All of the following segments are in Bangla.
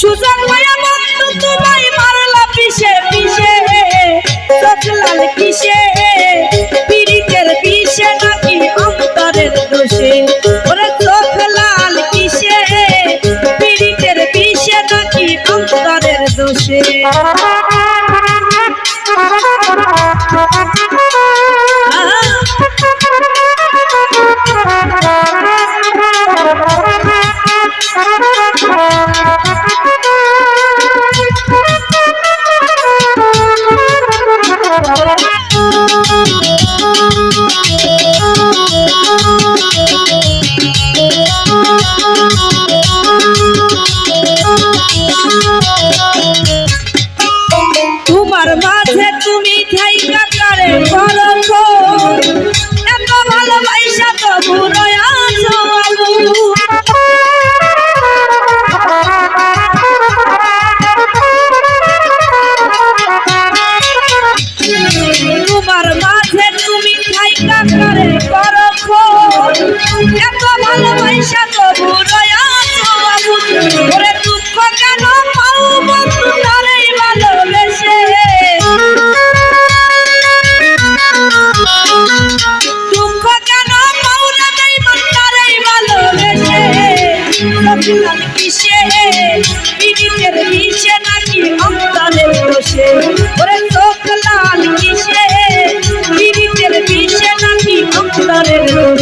সুজন মায়া বন্ধু, তোমায় মারলা পিছে পিছে চোখ লাল কিসে? পীড়িতের বিষে নাকি অন্তরের দোষে? ওরে চোখ লাল কিসে? পীড়িতের বিষে নাকি অন্তরের দোষে? তোমার মাঝে তুমি থাইকা করে খোঁজ। এত ভালোবাসা তো বুড়োয় আছো বাবু। ওরে দুঃখ কেন পাও বন্ধু, তারেই ভালোবেসে। দুঃখ না কিসে? পীড়িতের বিষে নাকি অন্তরের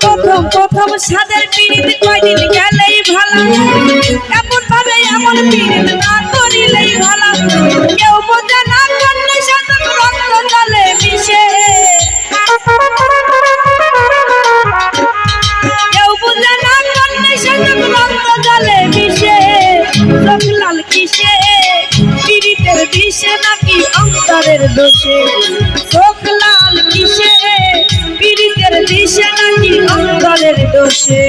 প্রথম প্রথম সাদের পিরিত কয়দিন গেলেই ভালা। এমন ভাবে এমন পিরিত দোষে চোখ লাল কিসে? পীড়িতের দিশে নাকি অন্তরের দোষে?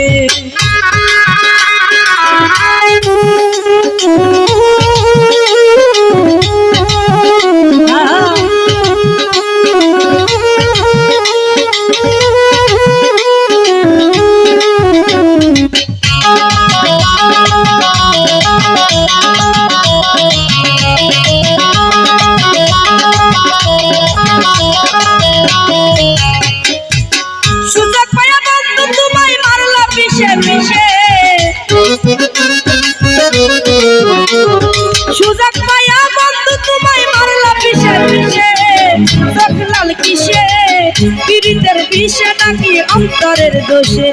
অন্তরের দোষে।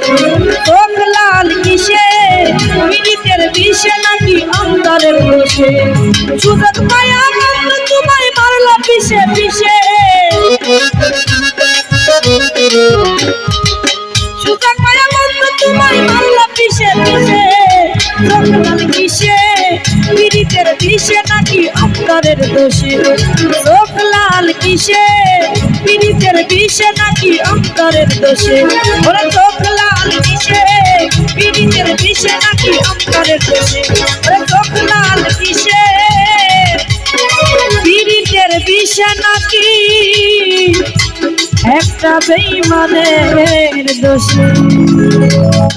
চোখ লাল কিসে? পীড়িতের বিষে নাকি অন্তরের দোষে? সুযোগ পায়া তোমায় মারলা পিছে চোখ লাল কিসে? নাকি অন্তরের দোষে? চোখ লাল কিসে? পীড়িতের বিষে নাকি অন্তরের দোষে? ওরা চোখ লাল কিসে? পীড়িতের বিষে নাকি অন্তরের দোষে? ওরা চোখ লাল কিসে? পীড়িতের বিষে নাকি একটা বেইমানের দোষে?